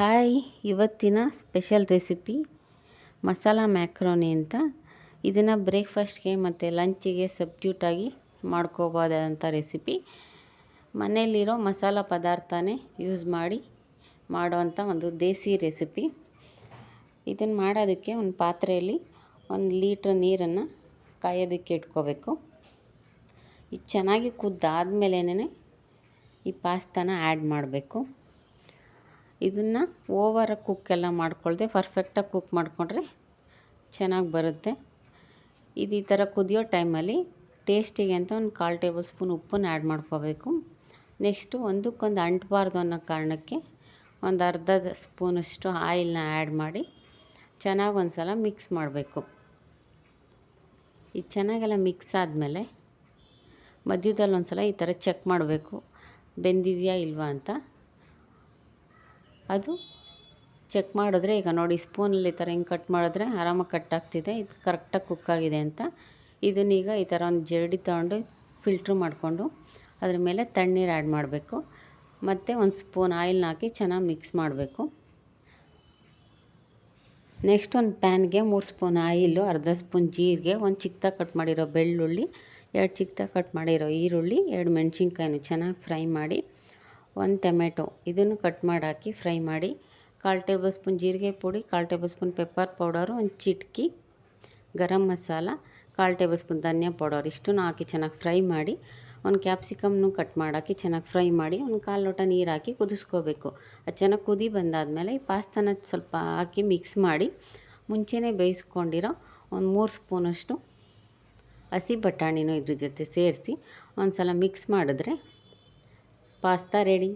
Hi, ಇವತ್ತಿನ special recipe masala macaroni ಅಂತ. ಇದನ್ನು ಬ್ರೇಕ್ಫಾಸ್ಟ್ಗೆ ಮತ್ತು ಲಂಚಿಗೆ ಸಬ್ಟ್ಯೂಟಾಗಿ ಮಾಡ್ಕೋಬೋದಾದಂಥ ರೆಸಿಪಿ. ಮನೆಯಲ್ಲಿರೋ ಮಸಾಲ ಪದಾರ್ಥನೇ ಯೂಸ್ ಮಾಡಿ ಮಾಡೋವಂಥ ಒಂದು ದೇಸಿ ರೆಸಿಪಿ. ಇದನ್ನು ಮಾಡೋದಕ್ಕೆ ಒಂದು ಪಾತ್ರೆಯಲ್ಲಿ ಒಂದು ಲೀಟ್ರ್ ನೀರನ್ನು ಕಾಯೋದಕ್ಕೆ ಇಟ್ಕೋಬೇಕು. ಇದು ಚೆನ್ನಾಗಿ ಕುದ್ದಾದ್ಮೇಲೆ ಈ ಪಾಸ್ತಾನ ಆ್ಯಡ್ ಮಾಡಬೇಕು. ಇದನ್ನು ಓವರ್ ಕುಕ್ಕೆಲ್ಲ ಮಾಡ್ಕೊಳ್ದೆ ಪರ್ಫೆಕ್ಟಾಗಿ ಕುಕ್ ಮಾಡಿಕೊಂಡ್ರೆ ಚೆನ್ನಾಗಿ ಬರುತ್ತೆ. ಇದು ಈ ಥರ ಕುದಿಯೋ ಟೈಮಲ್ಲಿ ಟೇಸ್ಟಿಗೆ ಅಂತ ಒಂದು ಕಾಲು ಟೇಬಲ್ ಸ್ಪೂನ್ ಉಪ್ಪನ್ನು ಆ್ಯಡ್ ಮಾಡ್ಕೋಬೇಕು. ನೆಕ್ಸ್ಟು ಒಂದಕ್ಕೊಂದು ಅಂಟಬಾರ್ದು ಅನ್ನೋ ಕಾರಣಕ್ಕೆ ಒಂದು ಅರ್ಧ ಸ್ಪೂನಷ್ಟು ಆಯಿಲ್ನ ಆ್ಯಡ್ ಮಾಡಿ ಚೆನ್ನಾಗಿ ಒಂದು ಸಲ ಮಿಕ್ಸ್ ಮಾಡಬೇಕು. ಇದು ಚೆನ್ನಾಗೆಲ್ಲ ಮಿಕ್ಸ್ ಆದಮೇಲೆ ಮಧ್ಯದಲ್ಲಿ ಒಂದು ಸಲ ಈ ಥರ ಚೆಕ್ ಮಾಡಬೇಕು. ಬೆಂದಿದೆಯಾ ಇಲ್ವಾ ಅಂತ. ಅದು ಚೆಕ್ ಮಾಡಿದ್ರೆ, ಈಗ ನೋಡಿ ಸ್ಪೂನಲ್ಲಿ ಈ ಥರ ಹಿಂಗೆ ಕಟ್ ಮಾಡಿದ್ರೆ ಆರಾಮಾಗಿ ಕಟ್ ಆಗ್ತಿದೆ. ಇದು ಕರೆಕ್ಟಾಗಿ ಕುಕ್ ಆಗಿದೆ ಅಂತ. ಇದನ್ನೀಗ ಈ ಥರ ಒಂದು ಜರಡಿ ತೊಗೊಂಡು ಫಿಲ್ಟ್ರ್ ಮಾಡಿಕೊಂಡು ಅದ್ರ ಮೇಲೆ ತಣ್ಣೀರು ಆ್ಯಡ್ ಮಾಡಬೇಕು. ಮತ್ತು ಒಂದು ಸ್ಪೂನ್ ಆಯಿಲ್ನ ಹಾಕಿ ಚೆನ್ನಾಗಿ ಮಿಕ್ಸ್ ಮಾಡಬೇಕು. ನೆಕ್ಸ್ಟ್ ಒಂದು ಪ್ಯಾನ್ಗೆ ಮೂರು ಸ್ಪೂನ್ ಆಯಿಲು ಅರ್ಧ ಸ್ಪೂನ್ ಜೀರಿಗೆ, ಒಂದು ಚಿಕ್ಕದಾಗಿ ಕಟ್ ಮಾಡಿರೋ ಬೆಳ್ಳುಳ್ಳಿ, ಎರಡು ಚಿಕ್ಕದಾಗಿ ಕಟ್ ಮಾಡಿರೋ ಈರುಳ್ಳಿ, ಎರಡು ಮೆಣಸಿನ್ಕಾಯಿನೂ ಚೆನ್ನಾಗಿ ಫ್ರೈ ಮಾಡಿ ಒಂದು ಟೊಮೆಟೊ ಇದನ್ನು ಕಟ್ ಮಾಡಿ ಹಾಕಿ ಫ್ರೈ ಮಾಡಿ, ಕಾಲು ಟೇಬಲ್ ಸ್ಪೂನ್ ಜೀರಿಗೆ ಪುಡಿ, ಕಾಲು ಟೇಬಲ್ ಸ್ಪೂನ್ ಪೆಪ್ಪರ್ ಪೌಡರು, ಒಂದು ಚಿಟಕಿ ಗರಂ ಮಸಾಲ, ಕಾಲು ಟೇಬಲ್ ಸ್ಪೂನ್ ಧನಿಯಾ ಪೌಡರ್ ಇಷ್ಟು ಹಾಕಿ ಚೆನ್ನಾಗಿ ಫ್ರೈ ಮಾಡಿ, ಒಂದು ಕ್ಯಾಪ್ಸಿಕಮ್ನು ಕಟ್ ಮಾಡಾಕಿ ಚೆನ್ನಾಗಿ ಫ್ರೈ ಮಾಡಿ, ಒಂದು ಕಾಲು ಲೋಟ ನೀರು ಹಾಕಿ ಕುದಿಸ್ಕೋಬೇಕು. ಅದು ಚೆನ್ನಾಗಿ ಕುದಿ ಬಂದಾದಮೇಲೆ ಈ ಪಾಸ್ತಾನ ಸ್ವಲ್ಪ ಹಾಕಿ ಮಿಕ್ಸ್ ಮಾಡಿ, ಮುಂಚೆನೇ ಬೇಯಿಸ್ಕೊಂಡಿರೋ ಒಂದು ಮೂರು ಸ್ಪೂನಷ್ಟು ಹಸಿ ಬಟಾಣಿನೂ ಇದ್ರ ಜೊತೆ ಸೇರಿಸಿ ಒಂದು ಸಲ ಮಿಕ್ಸ್ ಮಾಡಿದ್ರೆ పాస్తా రెడీ.